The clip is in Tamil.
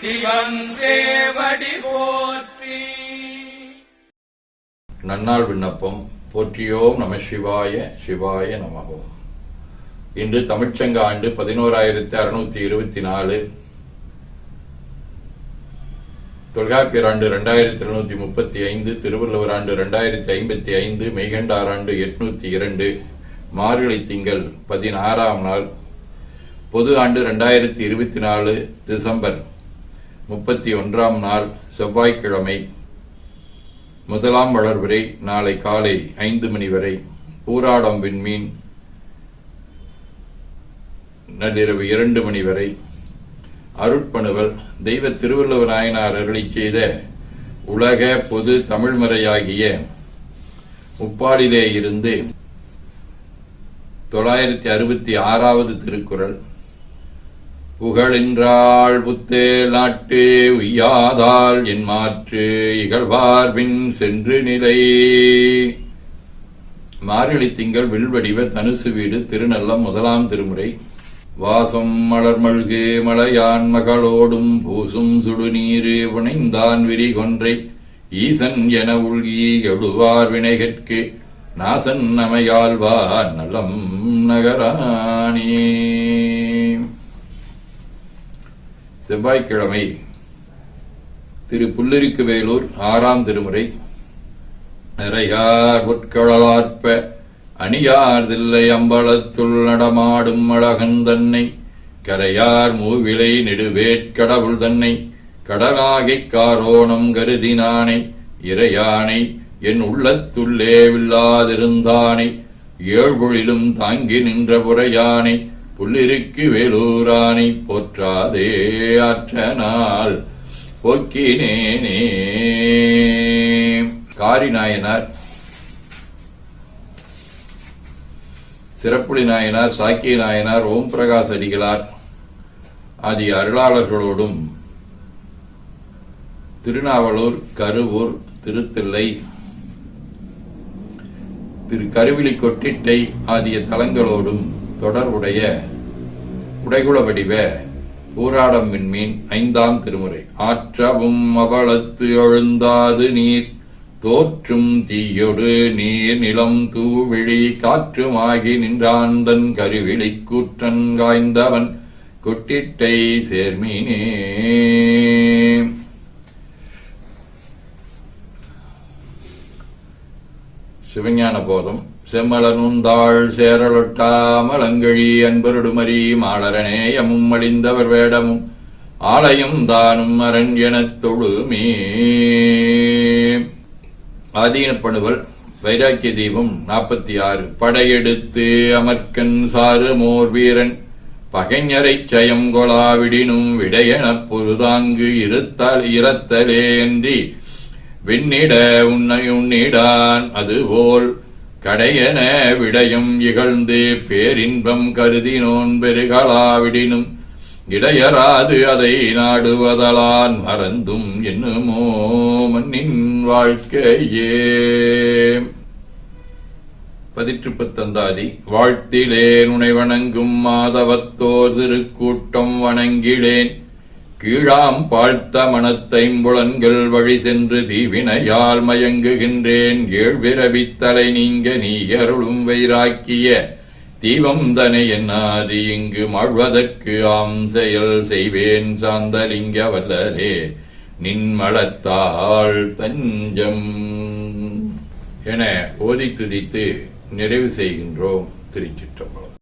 சிவன் போற்றி. நன்னாள் விண்ணப்பம். போற்றியோம் நம சிவாய சிவாய நமகோம் இன்று தமிழ்ச்சங்க ஆண்டு பதினோராயிரத்தி அறுநூத்தி இருபத்தி நாலு தொல்காப்பியர் ஆண்டு ரெண்டாயிரத்தி இருநூத்தி முப்பத்தி ஐந்து திருவள்ளுவர் ஆண்டு ரெண்டாயிரத்தி ஐம்பத்தி ஐந்து மெய்கண்டார் ஆண்டு எட்நூத்தி இரண்டு மார்கழி திங்கள் பதினாறாம் நாள் பொது ஆண்டு ரெண்டாயிரத்தி இருபத்தி நாலு டிசம்பர். முப்பத்தி ஒன்றாம் நாள் செவ்வாய்க்கிழமை முதலாம் வளர்வரை நாளை காலை ஐந்து மணி வரை. பூராடம் விண்மீன் நள்ளிரவு இரண்டு மணி வரை. அருட்பணுவல் தெய்வ திருவள்ளுவ நாயனார் அருளி செய்த உலக பொது தமிழ்மறையாகிய முப்பாலிலே இருந்து தொள்ளாயிரத்தி அறுபத்தி ஆறாவது திருக்குறள் புகழின்றாள் புத்தே நாட்டு உய்யாதால் என் மாற்று இகழ்வார்பின் சென்று நிலை. மார்கழி திங்கள் வில்வடிவ தனுசு வீடு திருநல்லம் முதலாம் திருமுறை. வாசம் மலர்மல்கு மலையான் மகளோடும் பூசும் சுடுநீரு புனைந்தான் விரி கொன்றை. ஈசன் என உள்கி எழுவார் வினைகற்கு நாசன் நமையாழ்வார் நலம் நகரானே. செவ்வாய்க்கிழமை திரு புல்லரிக்கு வேலூர் ஆறாம் திருமுறை. நிறையார் உட்கழலாற்ப அணியார்தில்லை அம்பலத்துள் நடமாடும் அழகன் தன்னை. கரையார் மூவிலை நெடுவேட்கடவுள் தன்னை. கடலாகிக் காரோணம் கருதினானை இறையானை என் உள்ளத்துள்ளே வில்லாதிருந்தானை. ஏழ்பொழிலும் தாங்கி நின்ற புறையானை புள்ளிருக்கு வேலூரானை போற்றாதே ஆற்றனால் போக்கினேனே. காரிநாயனார் சிறப்புளி நாயனார் சாக்கிய நாயனார் ஓம் பிரகாஷ் அடிகளார் ஆதி அருளாளர்களோடும் திருநாவலூர் கருவூர் திருத்தில்லை திரு கருவிழிக் கொட்டிட்டை ஆகிய தலங்களோடும் தொடர்புடைய உடைகுல வடிவ ஊராடம் விண்மீன் ஐந்தாம் திருமுறை. ஆற்றவும் அவளத்து எழுந்தாது நீர் தோற்றும் தீயொடு நீர் நிலம் தூவிழி காற்றுமாகி நின்றாந்தன் கருவிழி கூற்றன் காய்ந்தவன் கொட்டிட்டை சேர்மீனே. சிவஞான போதம் செம்மலனுந்தாள் சேரலொட்டா மலங்கழி அன்பருடுமரி மாளரநேயமும் அழிந்தவர் வேடமும் ஆலயம் தானும் அரண் எனத் தொழுமே. ஆதீனப்பணுவல் வைராக்கிய தீபம் நாற்பத்தி ஆறு படையெடுத்து அமர்க்கன் சாறு மோர் வீரன். பகைஞரை சயம் கொலாவிடினும் விடையெனப் பொருதாங்கு இருத்தல் இரத்தலே அன்றி. விண்ணிட உன்னை உன்னிடான் அதுபோல் கடையென விடையும் இகழ்ந்து பேரின்பம் கருதினோன் பெருகலாவிடினும் இடையராது அதை நாடுவதலான் மறந்தும் என்னுமோ மண்ணின் வாழ்க்கையே. பதிற்று பத்தந்தாதி வாழ்த்திலேன் உனை வணங்கும் மாதவத்தோர் திருக்கூட்டம் வணங்கிலேன். கீழாம் பாழ்த்த மனத்தைம்புலன்கள் வழி சென்று தீவினையால் மயங்குகின்றேன். ஏழ்விரவித்தலை நீங்க நீ அருளும் வைராக்கிய தீபம் தனை என்னாதி இங்கு மழ்வதற்கு ஆம் செயல் செய்வேன் சாந்தலிங்க வல்லரே நின்மலத்தாள் தஞ்சம். என ஓதி துதித்து நிறைவு செய்கின்றோம் திருச்சிற்றம்பலம்.